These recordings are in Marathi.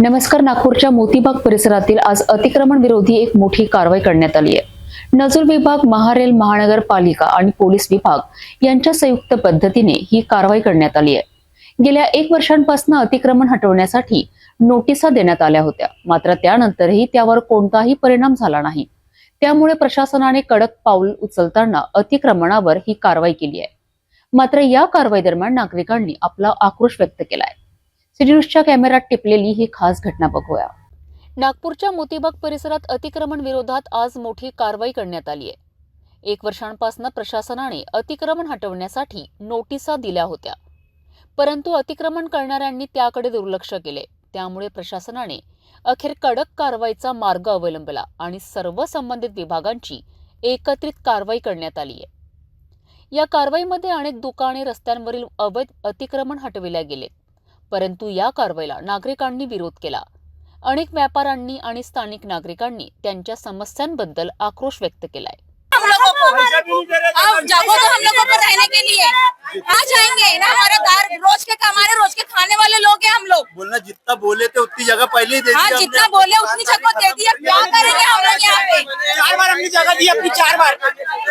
नमस्कार नागपूरच्या मोतीबाग परिसरातील आज अतिक्रमण विरोधी एक मोठी कारवाई करण्यात आली आहे. नजूर विभाग महारेल महानगरपालिका आणि पोलीस विभाग यांच्या संयुक्त पद्धतीने ही कारवाई करण्यात आली आहे. गेल्या एक वर्षांपासून अतिक्रमण हटवण्यासाठी नोटिसा देण्यात आल्या होत्या. मात्र त्यानंतरही त्यावर कोणताही परिणाम झाला नाही. त्यामुळे प्रशासनाने कडक पाऊल उचलताना अतिक्रमणावर ही कारवाई केली आहे. मात्र या कारवाई दरम्यान नागरिकांनी आपला आक्रोश व्यक्त केलाय. सिटी कॅमेऱ्यात टिपलेली ही खास घटना बघूया. नागपूरच्या मोतीबाग परिसरात अतिक्रमण विरोधात आज मोठी कारवाई करण्यात आली आहे. एक वर्षांपासून प्रशासनाने अतिक्रमण हटवण्यासाठी नोटिसा दिल्या होत्या. परंतु अतिक्रमण करणाऱ्यांनी त्याकडे दुर्लक्ष केले. त्यामुळे प्रशासनाने अखेर कडक कारवाईचा मार्ग अवलंबला आणि सर्व संबंधित विभागांची एकत्रित कारवाई करण्यात आली आहे. या कारवाईमध्ये अनेक दुकाने रस्त्यांवरील अवैध अतिक्रमण हटविल्या गेलेत. परंतु या कारवाईला नागरिकांनी विरोध केला. अनेक व्यापाऱ्यांनी आणि स्थानिक नागरिकांनी त्यांच्या समस्यांबद्दल आक्रोश व्यक्त केलाय. हम लोगों को अब जगह तो हम लोगों को रहने के लिए। आ जाएँगे ना हमारा दार रोज के कमाने रोज के खाने वाले लोग हैं हम लोग। बोलना जितना बोले थे उतनी जगह पहले ही दे हाँ जितना बोले उतनी जगह दे दी अब क्या करेंगे हम लोग यहाँ पे? चार बार हमने जगह दी अपनी चार बार।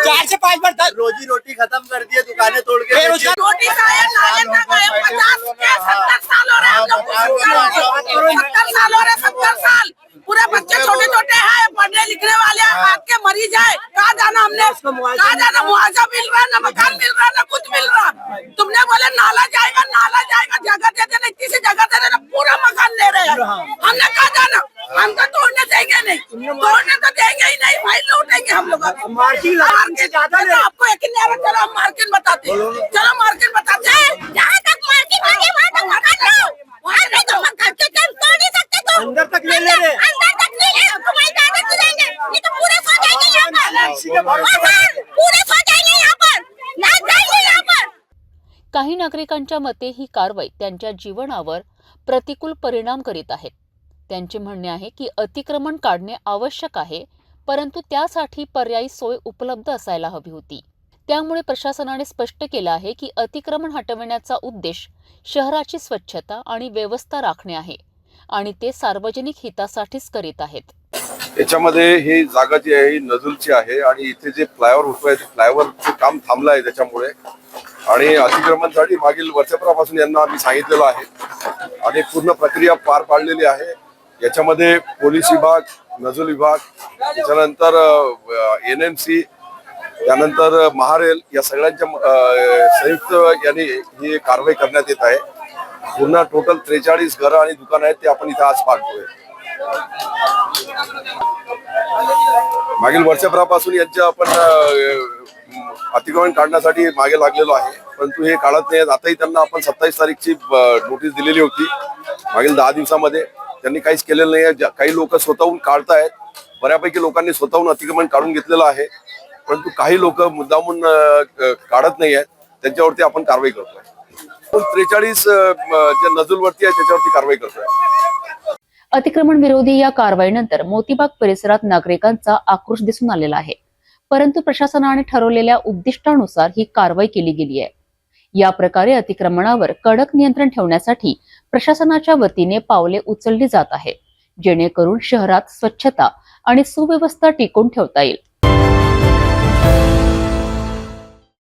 चार से पाँच बार रोजी रोटी खत्म कर दिए दुकानें तोड़ के। रोटी सत्तर साल हो। रहे हैं सत्तर साल हो पूरे बच्चे छोटे छोटे हैं पढ़ने लिखने वाले हैं के मरी जाए कहाँ जाना हमने कहाँ जाना मुआवजा मिल रहा है ना। मकान मिल रहा है। ना कुछ मिल रहा तुमने बोले नाला जाएगा नाला जाएगा जगह दे देना इतनी सी जगह दे देना पूरा मकान दे रहे हैं हमने कहा जाना हम तो तोड़ने देंगे नहीं तोड़ने तो देंगे ही नहीं भाई लूटेंगे हम लोग मार्केट आपको एक ही नहीं आ रहा चलो हम मार्केट बताते हैं। चलो मार्केट बताते हैं। काही नागरिकांच्या मते ही कारवाई त्यांच्या जीवनावर प्रतिकूल परिणाम करीत आहेत. त्यांचे म्हणणे आहे की अतिक्रमण काढणे आवश्यक आहे परंतु त्यासाठी पर्यायी सोय उपलब्ध असायला हवी होती. त्यामुळे प्रशासनाने स्पष्ट केलं आहे की अतिक्रमण हटवण्याचा उद्देश शहराची स्वच्छता आणि व्यवस्था राखणे आहे आणि ते सार्वजनिक हितासाठीच करीत आहेत. याच्यामध्ये ही जागा जी आहे ही नजूलची आहे आणि इथे जे फ्लायओव्हर होतोय ते फ्लायओव्हरचं काम थांबलं आहे त्याच्यामुळे. आणि अतिक्रमणसाठी मागील वर्षभरापासून यांना आम्ही सांगितलेलं आहे. आणि पूर्ण प्रक्रिया पार पाडलेली आहे. याच्यामध्ये पोलीस विभाग नजूल विभाग त्याच्यानंतर एन एम सी त्यानंतर महारेल या सगळ्यांच्या संयुक्त यांनी ही कारवाई करण्यात येत आहे. पूर्ण टोटल त्रेचाळीस घरं आणि दुकानं आहेत ते आपण इथे आज पाहतोय. मागील वर्षभरापासून यांच्या आपण अतिक्रमण काढण्यासाठी मागे लागलेलो आहे. परंतु हे काढत नाही. आताही त्यांना आपण सत्तावीस तारीखची नोटीस दिलेली होती. मागील दहा दिवसामध्ये. त्यांनी काहीच केलेलं नाही आहे. काही लोक स्वतःहून काढतायत. बऱ्यापैकी लोकांनी स्वतःहून अतिक्रमण काढून घेतलेलं आहे. परंतु काही लोक मुद्दामून काढत नाही आहेत. त्यांच्यावरती आपण कारवाई करतोय. त्रेचाळीस ज्या नजूलवरती आहे त्याच्यावरती कारवाई करतोय. अतिक्रमण विरोधी या कारवाईनंतर मोतीबाग परिसरात नागरिकांचा आक्रोश दिसून आलेला आहे. परंतु प्रशासनाने ठरवलेल्या उद्दिष्टानुसार ही कारवाई केली गेली आहे. या प्रकारे अतिक्रमणावर कडक नियंत्रण ठेवण्यासाठी प्रशासनाच्या वतीने पावले उचलली जात आहेत जेणेकरून शहरात स्वच्छता आणि सुव्यवस्था टिकून ठेवता येईल.